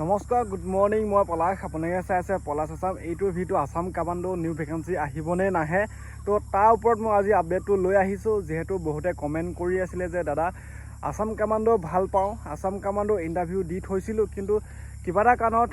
নমস্কাৰ good morning মই পলাশ আপোনালোকে চাই আছে পলাশ আছাম। এইটো video' Assam commando new vacancy আহিবনে নাহে? তো তাৰ ওপৰত মই আজি আপডেটটো লৈ আহিছোঁ যিহেতু বহুতে কমেণ্ট কৰি আছিলে যে দাদা আছাম কামাণ্ডো ভাল পাওঁ। আছাম কামাণ্ডো ইণ্টাৰভিউ দি থৈছিলোঁ কিন্তু কিবা এটা কাৰণত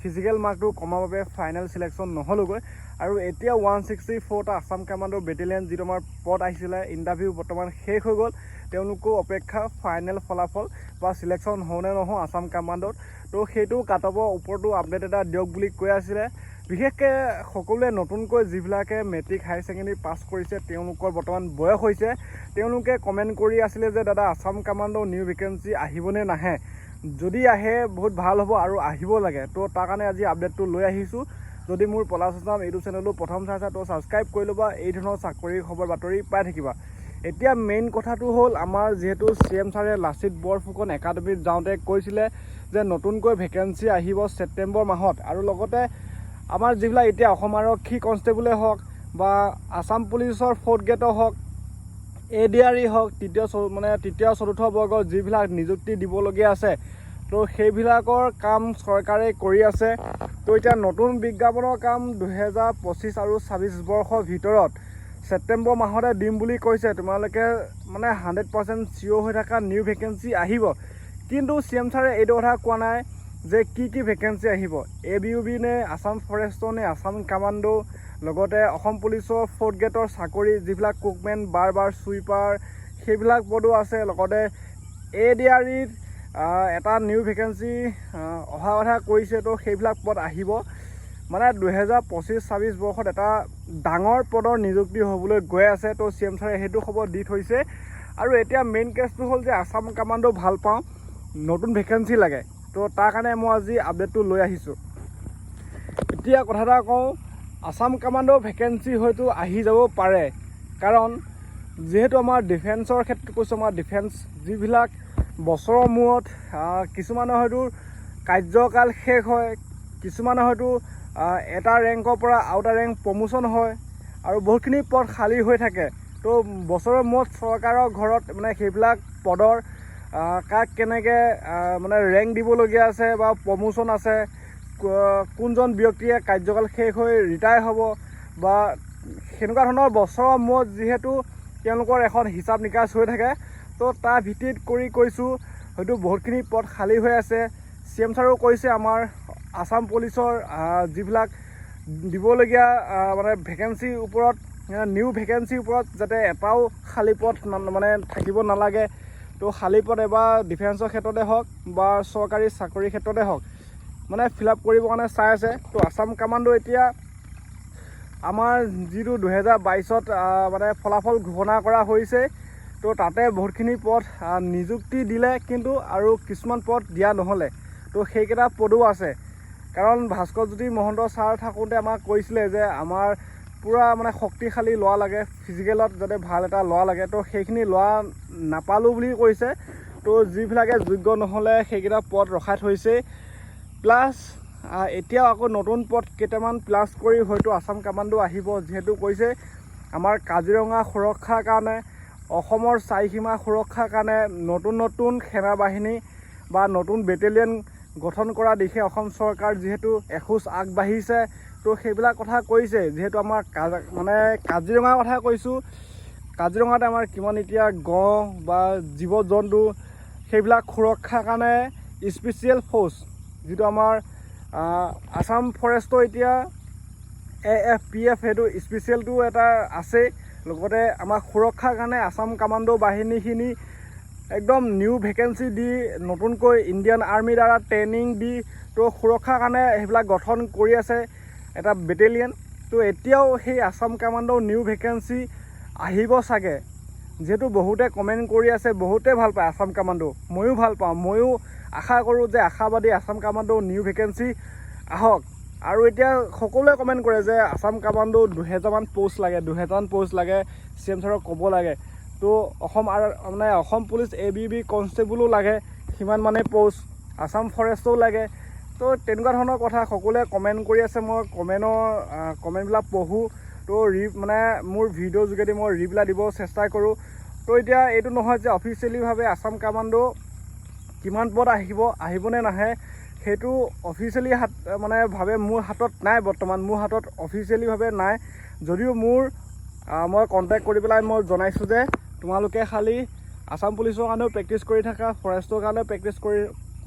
ফিজিকেল মাৰ্কটো কমাৰ বাবে ফাইনেল চিলেকশ্যন নহ'লগৈ। আৰু এতিয়া ওৱান ছিক্সটি ফ'ৰটা আছাম কামাণ্ডো বেটেলিয়ান যিটো আমাৰ পদ আহিছিলে ইণ্টাৰভিউ বৰ্তমান শেষ হৈ গ'ল। তেওঁলোকো অপেক্ষা ফাইনেল ফলাফল বা চিলেকশ্যন হওঁনে নহওঁ আছাম কামাণ্ডোত। তো সেইটো কাটঅফৰ ওপৰতো আপডেট এটা দিয়ক বুলি কৈ আছিলে। বিশেষকৈ সকলোৱে নতুনকৈ যিবিলাকে মেট্ৰিক হায়াৰ ছেকেণ্ডেৰী পাছ কৰিছে তেওঁলোকৰ বৰ্তমান বয়স হৈছে। তেওঁলোকে কমেণ্ট কৰি আছিলে যে দাদা আছাম কামাণ্ডো নিউ ভেকেঞ্চি আহিবনে নাহে? যদি আহে বহুত ভাল হ'ব আৰু আহিব লাগে। তো তাৰ কাৰণে আজি আপডেটটো লৈ আহিছোঁ। যদি মোৰ পলাশ আছাম এইটো চেনেলটো প্ৰথম চাইছা তো ছাবস্ক্ৰাইব কৰি ল'বা। এই ধৰণৰ চাকৰিৰ খবৰ বাতৰি পাই থাকিবা। এতিয়া মেইন কথাটো হ'ল আমাৰ যিহেতু চি এম ছাৰে লাচিত বৰফুকন একাডেমীত যাওঁতে কৈছিলে যে নতুনকৈ ভেকেঞ্চি আহিব ছেপ্টেম্বৰ মাহত। আৰু লগতে আমাৰ যিবিলাক এতিয়া অসম আৰক্ষী কনষ্টেবলে হওক বা আছাম পুলিচৰ ফ'ৰ্থ গ্ৰেডৰ হওক এ ডি আৰ ই হওক তৃতীয় মানে তৃতীয় চতুৰ্থ বৰ্গৰ যিবিলাক নিযুক্তি দিবলগীয়া আছে তো সেইবিলাকৰ কাম চৰকাৰে কৰি আছে। তো এতিয়া নতুন বিজ্ঞাপনৰ কাম দুহেজাৰ পঁচিছ আৰু ছাব্বিছ বৰ্ষৰ ভিতৰত ছেপ্টেম্বৰ মাহতে দিম বুলি কৈছে। তোমালোকে মানে হাণ্ড্ৰেড পাৰ্চেণ্ট চিঅ'ৰ হৈ থকা নিউ ভেকেঞ্চি আহিব। কিন্তু চি এম ছাৰে এইটো কথা কোৱা নাই যে কি কি ভেকেঞ্চি আহিব। এ বি ইউ বি নে আছাম ফৰেষ্টৰ নে আছাম কামাণ্ডো লগতে অসম পুলিচৰ ফ'ৰ্থ গ্ৰেডৰ চাকৰি যিবিলাক কুকমেন বাৰ বাৰ চুইপাৰ সেইবিলাক পদো আছে। লগতে এ ডি আৰ ইত এটা নিউ ভেকেঞ্চি অহা কথা কৈছে তো সেইবিলাক পদ আহিব। মানে দুহেজাৰ পঁচিছ ছাব্বিছ বৰ্ষত এটা ডাঙৰ পদৰ নিযুক্তি হ'বলৈ গৈ আছে তো চি এম ছাৰে সেইটো খবৰ দি থৈছে। আৰু এতিয়া মেইন কেছটো হ'ল যে আছাম কামাণ্ডো ভাল পাওঁ। নতুন ভেকেঞ্চি লাগে। তো তাৰ কাৰণে মই আজি আপডেটটো লৈ আহিছোঁ। এতিয়া কথা এটা কওঁ আছাম কামাণ্ডো ভেকেঞ্চি হয়তো আহি যাব পাৰে। কাৰণ যিহেতু আমাৰ ডিফেন্সৰ ক্ষেত্ৰত কৈছোঁ আমাৰ ডিফেন্স যিবিলাক বছৰৰ মূৰত কিছুমানৰ হয়তো কাৰ্যকাল শেষ হয় কিছুমানৰ হয়তো এটা ৰেংকৰ পৰা আৰু এটা ৰেংক প্ৰমোশ্যন হয় আৰু বহুতখিনি পদ খালী হৈ থাকে। তো বছৰৰ মূৰত চৰকাৰৰ ঘৰত মানে সেইবিলাক পদৰ কাক কেনেকৈ মানে ৰেংক দিবলগীয়া আছে বা প্ৰমোশ্যন আছে কোনজন ব্যক্তিয়ে কাৰ্যকাল শেষ হৈ ৰিটায়াৰ হ'ব বা সেনেকুৱা ধৰণৰ বছৰৰ মূৰত যিহেতু তেওঁলোকৰ এখন হিচাপ নিকাচ হৈ থাকে তো তাৰ ভিত্তিত কৰি কৈছোঁ হয়তো বহুতখিনি পদ খালী হৈ আছে। চি এম ছাৰেও কৈছে আমাৰ আছাম পুলিচৰ যিবিলাক দিবলগীয়া মানে ভেকেঞ্চিৰ ওপৰত নিউ ভেকেঞ্চিৰ ওপৰত যাতে এটাও খালী না- মানে থাকিব নালাগে। তো খালী পদ এবাৰ ডিফেন্সৰ ক্ষেত্ৰতে হওক বা চৰকাৰী চাকৰিৰ ক্ষেত্ৰতে হওক মানে ফিল আপ কৰিবৰ কাৰণে চাই আছে। তো আছাম কামাণ্ডো এতিয়া আমাৰ যিটো দুহেজাৰ বাইছত মানে ফলাফল ঘোষণা কৰা হৈছে তো তাতে বহুতখিনি পদ নিযুক্তি দিলে কিন্তু আৰু কিছুমান পদ দিয়া নহ'লে। তো সেইকেইটা পদো আছে। কাৰণ ভাস্কৰজ্যোতি মহন্ত ছাৰ থাকোঁতে আমাক কৈছিলে যে আমাৰ পূৰা মানে শক্তিশালী ল'ৰা লাগে ফিজিকেলত যাতে ভাল এটা ল'ৰা লাগে। তো সেইখিনি ল'ৰা নাপালোঁ বুলি কৈছে। তো যিবিলাকে যোগ্য নহ'লে সেইকেইটা পদ ৰখাই থৈছে। প্লাছ এতিয়াও আকৌ নতুন পদ কেইটামান প্লাছ কৰি হয়তো আছাম কামাণ্ডো আহিব যিহেতু কৈছে। আমাৰ কাজিৰঙা সুৰক্ষাৰ কাৰণে অসমৰ চাৰিসীমা সুৰক্ষাৰ কাৰণে নতুন নতুন সেনা বাহিনী বা নতুন বেটেলিয়ন গঠন কৰা দিশে অসম চৰকাৰ যিহেতু এখোজ আগবাঢ়িছে। তো সেইবিলাক কথা কৈছে। যিহেতু আমাৰ মানে কাজিৰঙাৰ কথা কৈছোঁ কাজিৰঙাত আমাৰ কিমান এতিয়া গঁড় বা জীৱ জন্তু সেইবিলাক সুৰক্ষাৰ কাৰণে স্পেচিয়েল ফ'ৰ্চ যিটো আমাৰ আছাম ফৰেষ্টৰ এতিয়া এ এফ পি এফ সেইটো স্পেচিয়েলটো এটা আছেই লগতে আমাৰ সুৰক্ষাৰ কাৰণে আছাম কামাণ্ডো বাহিনীখিনি একদম নিউ ভেকেঞ্চি দি নতুনকৈ ইণ্ডিয়ান আৰ্মিৰ দ্বাৰা ট্ৰেইনিং দি তো সুৰক্ষাৰ কাৰণে সেইবিলাক গঠন কৰি আছে। এটা বেটেলিয়ন তো এতিয়াও সেই আছাম কামাণ্ডো নিউ ভেকেঞ্চি আহিব চাগে। যিহেতু বহুতে কমেণ্ট কৰি আছে বহুতে ভাল পায় আছাম কামাণ্ডো ময়ো ভাল পাওঁ। ময়ো আশা কৰোঁ যে আশাবাদী আছাম কামাণ্ডো নিউ ভেকেঞ্চি আহক। আৰু এতিয়া সকলোৱে কমেণ্ট কৰে যে আছাম কামাণ্ডো দুহেজাৰমান প'ষ্ট লাগে দুহেজাৰমান প'ষ্ট লাগে চি এম ছাৰক ক'ব লাগে। তো অসম আৰু মানে Assam police A B B কনষ্টেবলো লাগে সিমান মানে প'ষ্ট আছাম ফৰেষ্টও লাগে। তো তেনেকুৱা ধৰণৰ কথা সকলোৱে কমেণ্ট কৰি আছে মই কমেণ্টৰ কমেণ্টবিলাক পঢ়োঁ। তো ৰি মানে মোৰ ভিডিঅ'ৰ যোগেদি মই ৰিপ্লাই দিব চেষ্টা কৰোঁ। তো এতিয়া এইটো নহয় যে অফিচিয়েলিভাৱে আছাম কামাণ্ডো কিমান পদ আহিব আহিবনে নাহে সেইটো অফিচিয়েলি হাত মানে ভাৱে মোৰ হাতত নাই বৰ্তমান মোৰ হাতত অফিচিয়েলিভাৱে নাই। যদিও মোৰ মই কণ্টেক্ট কৰি পেলাই মই জনাইছোঁ যে তোমালোকে খালী আছাম পুলিচৰ কাৰণেও প্ৰেক্টিচ কৰি থাকা ফৰেষ্টৰ কাৰণেও প্ৰেক্টিচ কৰি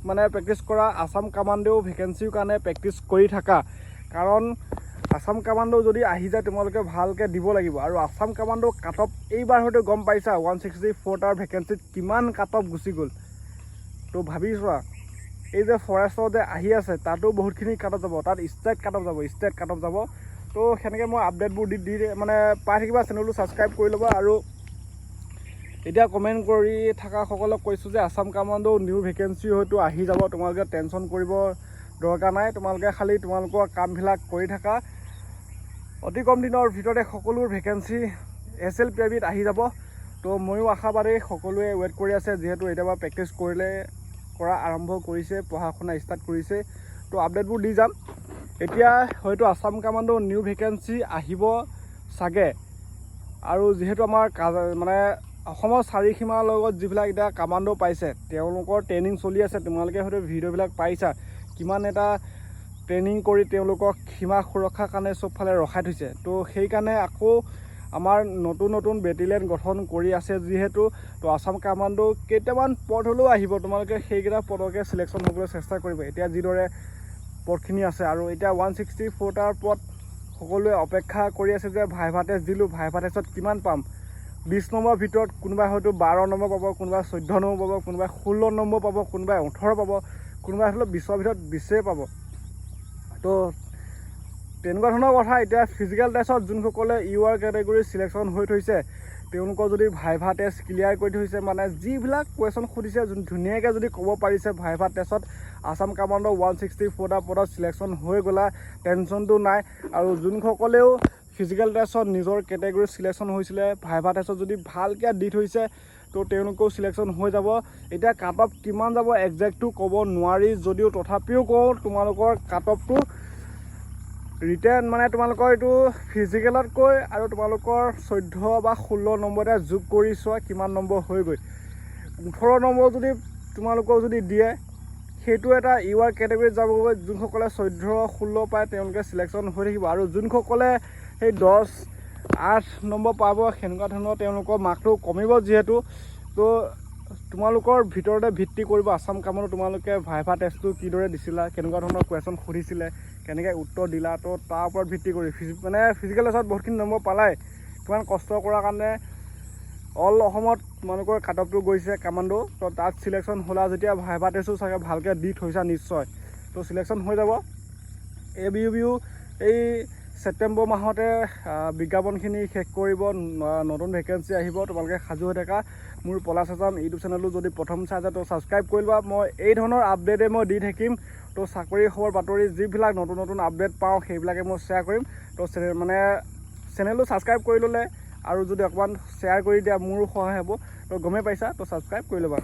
মানে প্ৰেক্টিচ কৰা আছাম কামাণ্ডোও ভেকেঞ্চিৰ কাৰণে প্ৰেক্টিচ কৰি থাকা। কাৰণ আছাম কামাণ্ডো যদি আহি যায়, তোমালোকে ভালকৈ দিব লাগিব। আৰু আছাম কামাণ্ডো কাট অফ এইবাৰ হয়তো গম পাইছা ওৱান ছিক্সটি ফ'ৰটাৰ ভেকেঞ্চিত কিমান কাট অফ গুচি গ'ল। তো ভাবি চোৱা, এই যে ফৰেষ্টৰ যে আহি আছে, তাতো বহুতখিনি কাট যাব। তাত ষ্টেট কাট যাব ষ্টেট কাট যাব। তো সেনেকৈ মই আপডেটবোৰ দি দি মানে পাই থাকিবা চেনেলটো ছাবস্ক্ৰাইব কৰি ল'বা আৰু এতিয়া কমেণ্ট কৰি থকাসকলক কৈছোঁ যে আছাম কামাণ্ডো নিউ ভেকেঞ্চি হয়তো আহি যাব তোমালোকে টেনশ্যন কৰিব দৰকাৰ নাই তোমালোকে খালী তোমালোকৰ কামবিলাক কৰি থাকা। অতি কম দিনৰ ভিতৰতে সকলো ভেকেঞ্চি এছ এল পি আইবিত আহি যাব। তো ময়ো আশাবাদী সকলোৱে ৱেইট কৰি আছে যিহেতু এতিয়াৰ পৰা প্ৰেক্টিচ কৰিলে কৰা আৰম্ভ কৰিছে পঢ়া শুনা ষ্টাৰ্ট কৰিছে। তো আপডেটবোৰ দি যাম। এতিয়া হয়তো আছাম কামাণ্ডো নিউ ভেকেঞ্চি আহিব চাগে। আৰু যিহেতু আমাৰ মানে অসমৰ চাৰিসীমাৰ লগত যিবিলাক এতিয়া কামাণ্ডো পাইছে তেওঁলোকৰ ট্ৰেইনিং চলি আছে তোমালোকে হয়তো ভিডিঅ'বিলাক পাইছা কিমান এটা ট্ৰেইনিং কৰি তেওঁলোকক সীমা সুৰক্ষাৰ কাৰণে চবফালে ৰখাই থৈছে। তো সেইকাৰণে আকৌ আমাৰ নতুন নতুন বেটেলিয়ন গঠন কৰি আছে যিহেতু তো আছাম কামাণ্ডো কেইটামান পদ হ'লেও আহিব তোমালোকে সেইকেইটা পদকে চিলেকশ্যন হ'বলৈ চেষ্টা কৰিব। এতিয়া যিদৰে পদখিনি আছে আৰু এতিয়া ওৱান ছিক্সটি ফ'ৰটাৰ পদ সকলোৱে অপেক্ষা কৰি আছে যে ভাইভা টেষ্ট দিলোঁ ভাইভা টেষ্টত কিমান পাম। বিছ নম্বৰৰ ভিতৰত কোনোবাই হয়তো বাৰ নম্বৰ পাব কোনোবাই চৈধ্য নম্বৰ পাব কোনোবাই ষোল্ল নম্বৰ পাব কোনোবাই ওঠৰ পাব কোনোবাই হ'লেও বিছৰ ভিতৰত বিছেই পাব। তো তেনেকুৱা ধৰণৰ কথা এতিয়া ফিজিকেল টেষ্টত যোনসকলে ইউ আৰ কেটেগৰী চিলেকশ্যন হৈ থৈছে তেওঁলোকৰ যদি ভাইভা টেষ্ট ক্লিয়াৰ কৰি থৈছে মানে যিবিলাক কুৱেশ্যন সুধিছে যোন ধুনীয়াকৈ যদি ক'ব পাৰিছে ভাইভা টেষ্টত আছাম কামাণ্ডৰ ওৱান ছিক্সটি ফ'ৰটা পদত চিলেকশ্যন হৈ গ'লা টেনশ্যনটো নাই। আৰু যোনসকলেও ফিজিকেল টেষ্টত নিজৰ কেটেগৰী চিলেকশ্যন হৈছিলে ভাইভা টেষ্টত যদি ভালকৈ দি থৈছে তো তেওঁলোকেও চিলেকশ্যন হৈ যাব। এতিয়া কাট অফ কিমান যাব একজেক্টটো ক'ব নোৱাৰি যদিও তথাপিও কওঁ তোমালোকৰ কাট অফটো ৰিটাৰ্ণ মানে তোমালোকৰ এইটো ফিজিকেলতকৈ আৰু তোমালোকৰ চৈধ্য বা ষোল্ল নম্বৰতে যোগ কৰি চোৱা কিমান নম্বৰ হৈগৈ ওঠৰ নম্বৰ যদি তোমালোকক যদি দিয়ে সেইটো এটা ইউ আৰ কেটেগৰীত যাবগৈ যোনসকলে চৈধ্য ষোল্ল পায় তেওঁলোকে চিলেকশ্যন হৈ থাকিব। আৰু যোনসকলে সেই দহ আঠ নম্বৰ পাব সেনেকুৱা ধৰণৰ তেওঁলোকৰ মাৰ্কটো কমিব যিহেতু। তো তোমালোকৰ ভিতৰতে ভিত্তি কৰিব আছাম কামতো তোমালোকে ভাইভা টেষ্টটো কিদৰে দিছিলা কেনেকুৱা ধৰণৰ কুৱেশ্যন সুধিছিলে কেনেকৈ উত্তৰ দিলা তো তাৰ ওপৰত ভিত্তি কৰি ফিজি মানে ফিজিকেল টেষ্টত বহুতখিনি নম্বৰ পালাই। কিমান কষ্ট কৰাৰ কাৰণে অল অসমত তোমালোকৰ কাট অফটো গৈছে কামাণ্ডো। তো তাত চিলেকশ্যন হ'লা যেতিয়া ভাইভা টেষ্টো চাগে ভালকৈ দি থৈছা নিশ্চয়। তো চিলেকশ্যন হৈ যাব। এ বি ইউ বিও এই ছেপ্টেম্বৰ মাহতে বিজ্ঞাপনখিনি শেষ কৰিব নতুন ভেকেঞ্চি আহিব তোমালোকে সাজু হৈ থাকা। মোৰ পলাশ আছাম ইউটিউব চেনেলটো যদি প্ৰথম চাই যায় তো ছাবস্ক্ৰাইব কৰি লোৱা। মই এই ধৰণৰ আপডেটে মই দি থাকিম। তো চাকৰি খবৰ বাতৰি যিবিলাক নতুন নতুন আপডেট পাওঁ সেইবিলাকে মই শ্বেয়াৰ কৰিম। তো চেনে- মানে চেনেলটো ছাবস্ক্ৰাইব কৰি ল'লে আৰু যদি অকণমান শ্বেয়াৰ কৰি দিয়া মোৰো সহায় হ'ব। তো গমেই পাইছা? তো ছাবস্ক্ৰাইব কৰি ল'বা।